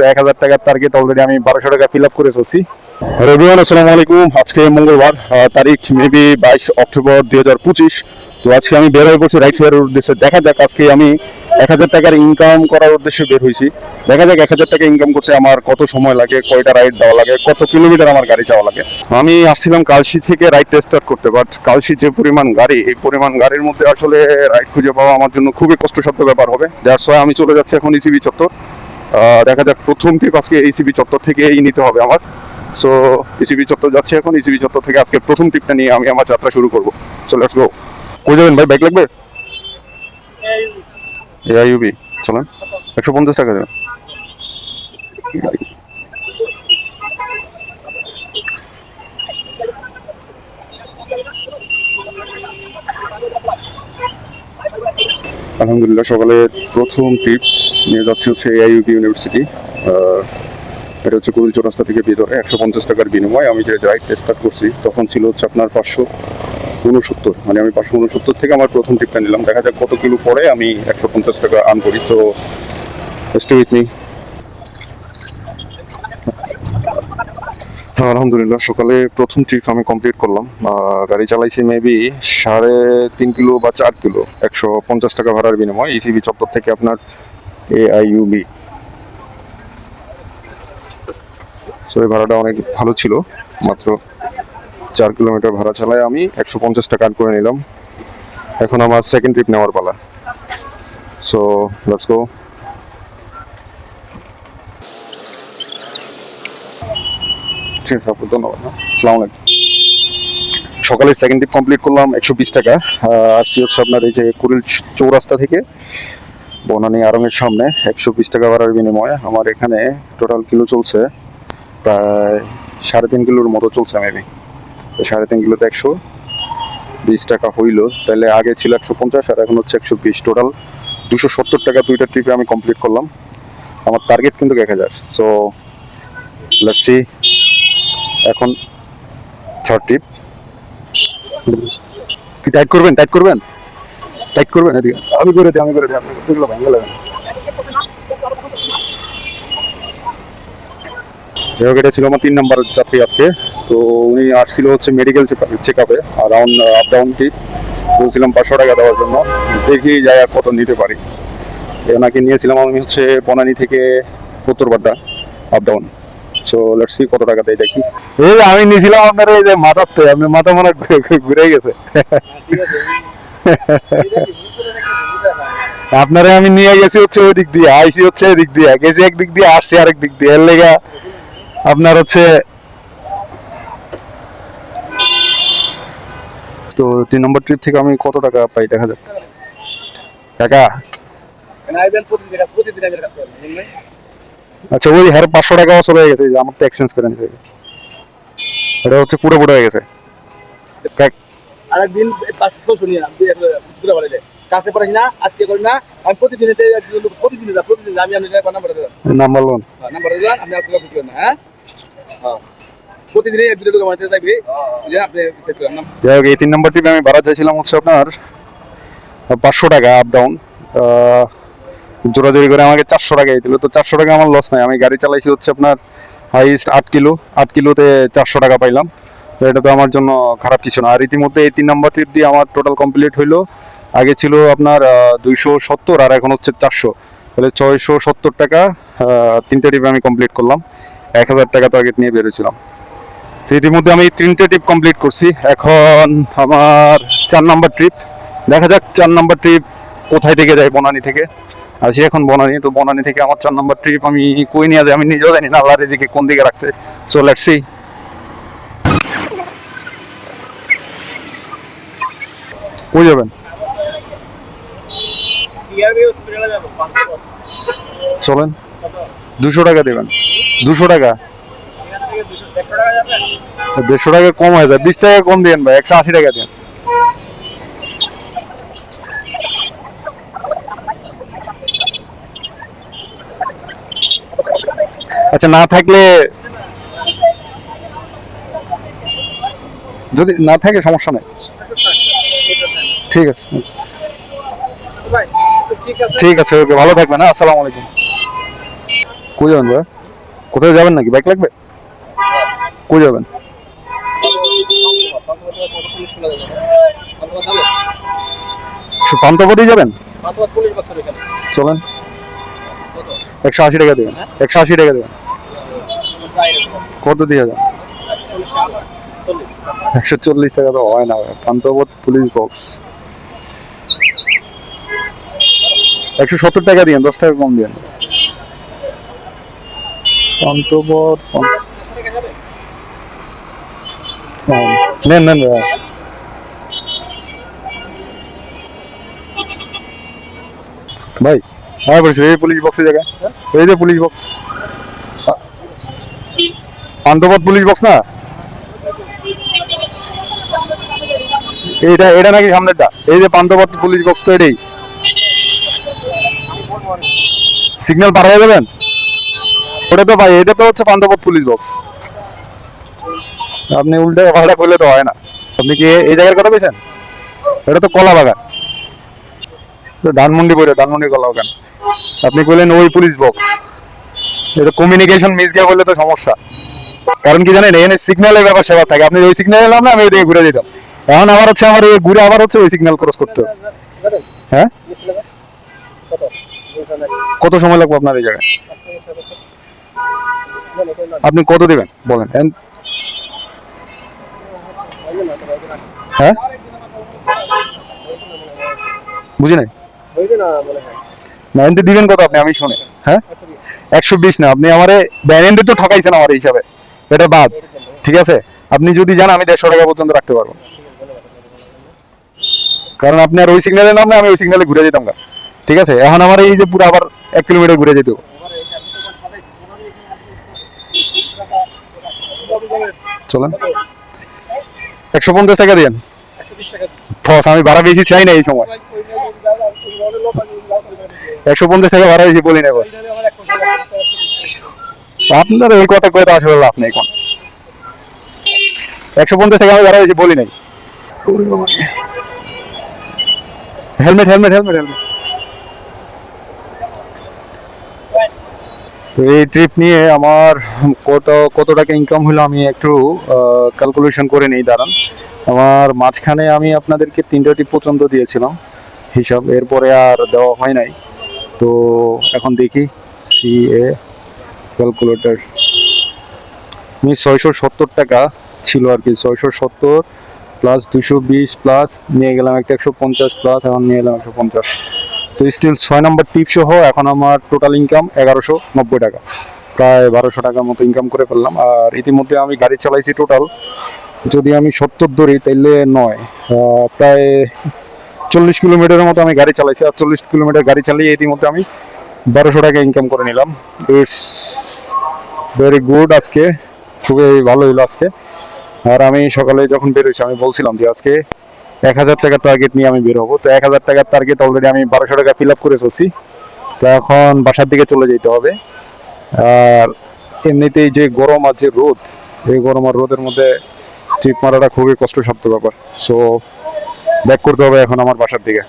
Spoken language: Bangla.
তো এক হাজার টাকার টার্গেট অলরেডি আমি বারোশো টাকা ফিল আপ করে ফেলছি। রবিওয়ান আসসালামু আলাইকুম। আজকে মঙ্গলবার তারিখ মেবি বাইশ অক্টোবর দুই হাজার পঁচিশ। তো আজকে আমি বের হয়ে পড়ছি রাইড ফেয়ারের উদ্দেশ্যে। দেখা যাক আজকে আমি এক হাজার টাকার ইনকাম করার উদ্দেশ্যে বের হয়েছি। দেখা যাক এক হাজার টাকা ইনকাম করতে আমার কত সময় লাগে কয়টা রাইড দেওয়া লাগে কত কিলোমিটার আমার গাড়ি যাওয়া লাগে। আমি আসছিলাম কালশি থেকে রাইড স্টার্ট করতে বাট কালশি যে পরিমাণ গাড়ি এই পরিমাণ গাড়ির মধ্যে আসলে রাইড খুঁজে পাওয়া আমার জন্য খুবই কষ্টসাধ্য ব্যাপার হবে। যার আমি চলে যাচ্ছি এখন ইসিবি চত্বর। আহ, দেখা যাক প্রথম ট্রিপ আজকে ইসিবি চত্বর থেকেই নিতে হবে আমার। সো ইসিবি চত্বর যাচ্ছে এখন। ইসিবি চত্বর থেকে আজকে প্রথম ট্রিপটা নিয়ে আমি আমার যাত্রা শুরু করব। সো লেটস গো কই যাবেন ভাই? বাইক লাগবে? এআইইউবি চলেন। একশো পঞ্চাশ টাকা দেবেন। আলহামদুলিল্লাহ, সকালে প্রথম ট্রিপ নিয়ে যাচ্ছি হচ্ছে এআইইউবি ইউনিভার্সিটি এটা হচ্ছে কুড়িল চৌরাস্তা থেকে ভিতরে একশো পঞ্চাশ টাকার বিনিময় আমি যে রাইড স্টার্ট করছি, তখন ছিল হচ্ছে আপনার পাঁচশো উনসত্তর মানে আমি পাঁচশো উনসত্তর থেকে আমার প্রথম ট্রিপটা নিলাম। দেখা যাক কত কিলো পরে আমি একশো পঞ্চাশ টাকা আর্ন করি। সো স্টে উইথ মি আলহামদুলিল্লাহ, সকালে প্রথম ট্রিপ আমি কমপ্লিট করলাম। গাড়ি চালাইছি মেবি সাড়ে তিন কিলো বা চার কিলো, একশো পঞ্চাশ টাকা ভাড়ার বিনিময়। ইসিবি চত্বর থেকে আপনার এ আই ইউবি সো এই ভাড়াটা অনেক ভালো ছিল মাত্র চার কিলোমিটার ভাড়া চালায় আমি একশো পঞ্চাশ টাকা করে নিলাম। এখন আমার সেকেন্ড ট্রিপ নেওয়ার পালা। সো লেটস গো ধন্যবাদ আসসালামু আলাইকুম। সকালে সেকেন্ড ট্রিপ কমপ্লিট করলাম একশো বিশ টাকা। আহ, আসছি হচ্ছে আপনার এই যে কুড়িল চৌরাস্তা থেকে বনানী আরঙের সামনে একশো বিশ টাকা ভাড়ার বিনিময়ে আমার এখানে টোটাল কিলো চলছে প্রায় সাড়ে তিন কিলোর মতো চলছে মেবি সাড়ে তিন কিলোতে একশো বিশ টাকা হইল। তাহলে আগে ছিল একশো পঞ্চাশ, আর এখন হচ্ছে একশো বিশ। টোটাল দুশো সত্তর টাকা দুইটা ট্রিপে আমি কমপ্লিট করলাম। আমার টার্গেট কিন্তু এক হাজার। সো লেটস এখন থার্ড টিপ টাইট করবেন? টাইট করবেন? টাইট করবেন এদিকে? আমি করে দিই আমি করে দিই আপনি করতে গেলে ভেঙে যাই হোক এটা ছিল আমার তিন নম্বর যাত্রী আজকে। তো উনি আসছিল হচ্ছে মেডিকেল চেক আপে অ্যারাউন্ড আপ ডাউন টিপ বলছিলাম পাঁচশো টাকা দেওয়ার জন্য। দেখি যাই আর কত নিতে পারি। ওনাকে নিয়েছিলাম আমি হচ্ছে বনানী থেকে উত্তরপাড্ডা up down so let's see কত টাকা দেয় দেখি। এই আমি নিয়েছিলাম আপনার এই যে মাথাতে আপনার মাথা মনে হয় ঘুরে- গেছে। আপনারে আমি নিয়ে গেছি হচ্ছে ওই দিক দিয়ে আইসি হচ্ছে এই দিক দিয়ে, গেছি এক দিক দিয়ে, আসছি আরেক দিক দিয়ে। এর লেগা আপনার হচ্ছে তো তিন নম্বর ট্রিপ থেকে আমি কত টাকা পাই দেখা যাক। টাকা আচ্ছা ওই হ্যাঁ পাঁচশো টাকা টাকাও চলে গেছে আমার তো এক্সচেঞ্জ করে নিতে এটা হচ্ছে পুরো পুরো হয়ে গেছে। কাক- আরেকদিন পাঁচশো ছশো নিয়ে আমি দুটো কাছে পারি না আজকে করি না আমি প্রতিদিন প্রতিদিন প্রতিদিন আমি আপনার নাম্বার দিলাম। Number one. নাম্বার দিলাম আপনি আসলে না হ্যাঁ? হ্যাঁ। প্রতিদিনই এক দুটো লোক আমার সাথে থাকবে আপনি চেক করেন না যাই হোক এই তিন নম্বর ট্রিপে আমি ভাড়া চাইছিলাম হচ্ছে আপনার পাঁচশো টাকা আপ ডাউন জোরাজোরি করে আমাকে চারশো টাকা দিল তো চারশো টাকা আমার লস নাই আমি গাড়ি চালাইছি হচ্ছে আপনার হাইস্ট আট কিলো আট কিলোতে চারশো টাকা পাইলাম। তো এটা তো আমার জন্য খারাপ কিছু না। আর ইতিমধ্যে এই তিন নম্বর ট্রিপ দিয়ে আমার টোটাল কমপ্লিট হইল। আগে ছিল আপনার দুইশো সত্তর, আর এখন হচ্ছে চারশো। তাহলে ছয়শো সত্তর টাকা তিনটে ট্রিপে আমি কমপ্লিট করলাম। এক হাজার টাকা টার্গেট নিয়ে বেরোছিলাম তো ইতিমধ্যে আমি তিনটে ট্রিপ কমপ্লিট করছি। এখন আমার চার নাম্বার ট্রিপ দেখা যাক চার নাম্বার ট্রিপ কোথায় থেকে যায় বনানি থেকে। আছি এখন বনানী, তো বনানি থেকে আমার চার নাম্বার ট্রিপ আমি কই নিয়ে যাই? আমি নিজেও জানি না, আল্লাহর এদিকে কোন দিকে রাখছে। সো লেটস কই যাবেন? চলেন। দুশো টাকা দেবেন। দুশো টাকা? দেড়শো টাকা কম হয়ে যায়। বিশ টাকা কম দিন ভাই, একশো আশি টাকা দিন আচ্ছা না থাকলে যদি না থাকে সমস্যা নেই। ঠিক আছে। ঠিক আছে। ওকে ভালো থাকবেন হ্যাঁ আসসালামু আলাইকুম। কই যাবেন ভাই? কোথায় যাবেন নাকি? বাইক লাগবে? কই যাবেন? পান্তপতি যাবেন? চলেন। একশো আশি টাকা দেবেন। একশো আশি টাকা দেবেন। কত দিয়ে যাবেন? একশো চল্লিশ টাকা তো হয় না পান্তপথ পুলিশ বক্স। একশো সত্তর টাকা দিন দশ টাকা কম দিন পান্তপথ পঞ্চ- হ্যাঁ, নেন নেন ভাই। ভাই হ্যাঁ বলছি এই পুলিশ বক্সের জায়গা এই যে police box Panthapath police box না? এইটা এটা নাকি সামনেরটা? এই যে পান্তপথ পুলিশ বক্স তো এটাই। সিগন্যাল পার হয়ে যাবেন? ওটা তো ভাই, এটা তো হচ্ছে পান্তপথ পুলিশ বক্স আপনি উল্টে ভাড়া করলে তো হয় না। আপনি কি এই জায়গার কথা পেয়েছেন এটা তো কলা বাগান। ধানমন্ডি বলে, ধানমন্ডি কলা বাগান। আপনি বললেন ওই পুলিশ বক্স এটা কমিউনিকেশন মিস গিয়ে বললে তো সমস্যা। কারণ কি জানেন, এখানে সিগন্যালের ব্যাপার সেবা থাকে। আপনি ওই সিগন্যাল এলাম না, আমি ওইদিকে ঘুরে দিতাম। এখন আবার হচ্ছে আমার ওই ঘুরে আবার হচ্ছে ওই সিগন্যাল ক্রস করতে হবে। হ্যাঁ? কত সময় লাগবে আপনার এই জায়গায়? আপনি কত দেবেন? বলেন। হ্যাঁ? বুঝি নাই? না এনতে দিবেন কত আপনি? আমি শুনে। হ্যাঁ? একশো বিশ না, আপনি আমারে ব্যারেন্ডে তো ঠকাইছেন আমার হিসাবে। এটা বাদ, ঠিক আছে? আপনি যদি যান, আমি দেড়শো টাকা পর্যন্ত রাখতে পারব। কারণ আপনি আর ওই সিগন্যালে নামলে আমি ওই সিগন্যালে ঘুরে যেতাম গা। ঠিক আছে? এখন আমার এই যে পুরো আবার এক কিলোমিটার ঘুরে যেতে। চলেন। একশো পঞ্চাশ টাকা দিন। আমি ভাড়া বেশি চাই না এই সময়। একশো পঞ্চাশ টাকা ভাড়া বেশি বলি না এবার আপনার এই কথা কয়ে তো আসলে লাভ নেই এখন। একশো পঞ্চাশ টাকা আমি ভাড়া বেশি বলি নাই। Helmet helmet helmet helmet. এই ট্রিপ নিয়ে আমার কত কত টাকা ইনকাম হলো আমি একটু ক্যালকুলেশন করে নেই, দাঁড়ান। আমার মাঝখানে আমি আপনাদেরকে তিনটা টিপ পর্যন্ত দিয়েছিলাম, হিসাব। এরপরে আর দেওয়া হয় নাই। তো এখন দেখি সি এ ক্যালকুলেটর আমি ছয়শো সত্তর টাকা ছিল আর কি, ছয়শো সত্তর প্লাস দুশো বিশ প্লাস নিয়ে গেলাম একটা একশো পঞ্চাশ প্লাস এখন নিয়ে গেলাম একশো পঞ্চাশ। তো স্টিল ছয় নম্বর টিপ সহ এখন আমার টোটাল ইনকাম এগারোশো নব্বই টাকা। প্রায় বারোশো টাকার মতো ইনকাম করে ফেললাম। আর ইতিমধ্যে আমি গাড়ি চালাইছি টোটাল যদি আমি সত্তর ধরি, তাইলে নয়। প্রায় চল্লিশ কিলোমিটারের মতো আমি গাড়ি চালাইছি। আর চল্লিশ কিলোমিটার গাড়ি চালিয়ে ইতিমধ্যে আমি বারোশো টাকা ইনকাম করে নিলাম। ইটস ভেরি গুড আজকে। খুবই ভালো হইল আজকে। আর আমি সকালে যখন বেরোইছি আমি বলছিলাম যে আজকে এক হাজার টাকার টার্গেট নিয়ে আমি বেরোবো তো এক হাজার টাকার টার্গেট অলরেডি আমি বারোশো টাকা ফিল আপ করে ফেলছি। তো এখন বাসার দিকে চলে যেতে হবে। আর এমনিতেই যে গরম আর যে রোদ, এই গরম আর রোদের মধ্যে ট্রিপ মারাটা খুবই কষ্টসাধ্য ব্যাপার। সো ব্যাক করতে হবে এখন আমার বাসার দিকে।